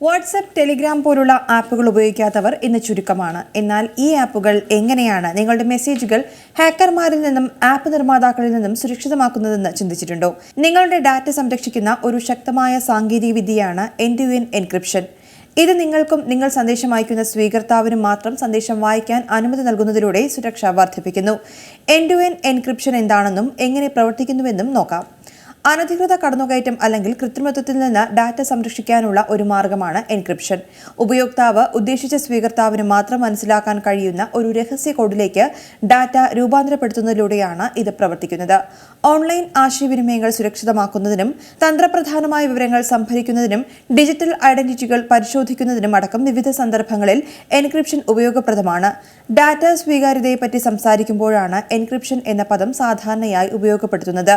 WhatsApp Telegram പോലുള്ള ആപ്പുകൾ ഉപയോഗിക്കാത്തവർ ഇന്ന് ചുരുക്കമാണ്. എന്നാൽ ഈ ആപ്പുകൾ എങ്ങനെയാണ് നിങ്ങളുടെ മെസ്സേജുകൾ ഹാക്കർമാരിൽ നിന്നും ആപ്പ് നിർമ്മാതാക്കളിൽ നിന്നും സുരക്ഷിതമാക്കുന്നതെന്ന് ചിന്തിച്ചിട്ടുണ്ടോ? നിങ്ങളുടെ ഡാറ്റ സംരക്ഷിക്കുന്ന ഒരു ശക്തമായ സാങ്കേതിക വിദ്യയാണ് എൻ ടു എൻ എൻക്രിപ്ഷൻ ഇത് നിങ്ങൾക്കും നിങ്ങൾ സന്ദേശം അയക്കുന്ന സ്വീകർത്താവിനും മാത്രം സന്ദേശം വായിക്കാൻ അനുമതി നൽകുന്നതിലൂടെ സുരക്ഷ വർദ്ധിപ്പിക്കുന്നു. എൻ ടു എൻ എൻക്രിപ്ഷൻ എന്താണെന്നും എങ്ങനെ പ്രവർത്തിക്കുന്നുവെന്നും നോക്കാം. അനധികൃത കടന്നുകയറ്റം അല്ലെങ്കിൽ കൃത്രിമത്വത്തിൽ നിന്ന് ഡാറ്റ സംരക്ഷിക്കാനുള്ള ഒരു മാർഗമാണ് എൻക്രിപ്ഷൻ. ഉപയോക്താവ് ഉദ്ദേശിച്ച സ്വീകർത്താവിന് മാത്രം മനസ്സിലാക്കാൻ കഴിയുന്ന ഒരു രഹസ്യ കോഡിലേക്ക് ഡാറ്റ രൂപാന്തരപ്പെടുത്തുന്നതിലൂടെയാണ് ഇത് പ്രവർത്തിക്കുന്നത്. ഓൺലൈൻ ആശയവിനിമയങ്ങൾ സുരക്ഷിതമാക്കുന്നതിനും തന്ത്രപ്രധാനമായ വിവരങ്ങൾ സംഭരിക്കുന്നതിനും ഡിജിറ്റൽ ഐഡന്റിറ്റികൾ പരിശോധിക്കുന്നതിനും അടക്കം വിവിധ സന്ദർഭങ്ങളിൽ എൻക്രിപ്ഷൻ ഉപയോഗപ്രദമാണ്. ഡാറ്റ സ്വീകാര്യതയെപ്പറ്റി സംസാരിക്കുമ്പോഴാണ് എൻക്രിപ്ഷൻ എന്ന പദം സാധാരണയായി ഉപയോഗപ്പെടുത്തുന്നത്.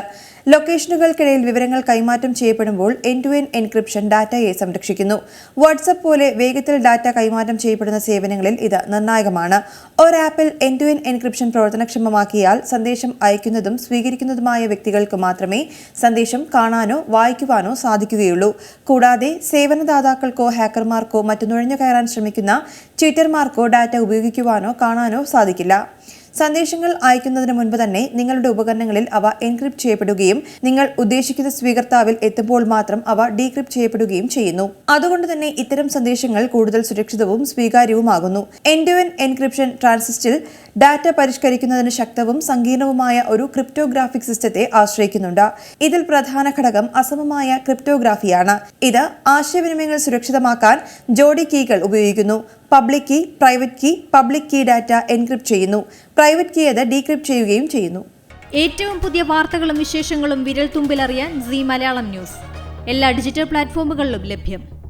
ലൊക്കേഷനുകൾക്കിടയിൽ വിവരങ്ങൾ കൈമാറ്റം ചെയ്യപ്പെടുമ്പോൾ എൻ ടു എൻ എൻക്രിപ്ഷൻ ഡാറ്റയെ സംരക്ഷിക്കുന്നു. വാട്സപ്പ് പോലെ വേഗത്തിൽ ഡാറ്റ കൈമാറ്റം ചെയ്യപ്പെടുന്ന സേവനങ്ങളിൽ ഇത് നിർണായകമാണ്. ഒരാപ്പിൽ എൻ ടു എൻ എൻക്രിപ്ഷൻ പ്രവർത്തനക്ഷമമാക്കിയാൽ സന്ദേശം അയക്കുന്നതും സ്വീകരിക്കുന്നതുമായ വ്യക്തികൾക്ക് മാത്രമേ സന്ദേശം കാണാനോ വായിക്കുവാനോ സാധിക്കുകയുള്ളൂ. കൂടാതെ സേവനദാതാക്കൾക്കോ ഹാക്കർമാർക്കോ മറ്റു നുഴഞ്ഞു കയറാൻ ശ്രമിക്കുന്ന ട്വിറ്റർമാർക്കോ ഡാറ്റ ഉപയോഗിക്കുവാനോ കാണാനോ സാധിക്കില്ല. സന്ദേശങ്ങൾ അയക്കുന്നതിന് മുൻപ് തന്നെ നിങ്ങളുടെ ഉപകരണങ്ങളിൽ അവ എൻക്രിപ്റ്റ് ചെയ്യപ്പെടുകയും നിങ്ങൾ ഉദ്ദേശിക്കുന്ന സ്വീകർത്താവിൽ എത്തുമ്പോൾ മാത്രം അവ ഡീക്രിപ്റ്റ് ചെയ്യപ്പെടുകയും ചെയ്യുന്നു. അതുകൊണ്ട് തന്നെ ഇത്തരം സന്ദേശങ്ങൾ കൂടുതൽ സുരക്ഷിതവും സ്വീകാര്യവുമാകുന്നു. എൻ ടു എൻ എൻക്രിപ്ഷൻ ട്രാൻസിസ്റ്റിൽ ഡാറ്റ പരിഷ്കരിക്കുന്നതിന് ശക്തവും സങ്കീർണവുമായ ഒരു ക്രിപ്റ്റോഗ്രാഫിക് സിസ്റ്റത്തെ ആശ്രയിക്കുന്നുണ്ട്. ഇതിൽ പ്രധാന ഘടകം അസമമായ ക്രിപ്റ്റോഗ്രാഫിയാണ്. ഇത് ആശയവിനിമയങ്ങൾ സുരക്ഷിതമാക്കാൻ ജോഡി കീകൾ ഉപയോഗിക്കുന്നു. Public key private key public key data encrypt ചെയ്യുന്നു. പ്രൈവറ്റ് കീ അത് ഡീക്രിപ്റ്റ് ചെയ്യുകയും ചെയ്യുന്നു. ഏറ്റവും പുതിയ വാർത്തകളും വിശേഷങ്ങളും വിരൽ തുമ്പിലറിയാൻ സി മലയാളം ന്യൂസ്. എല്ലാ ഡിജിറ്റൽ പ്ലാറ്റ്ഫോമുകളിലും ലഭ്യം.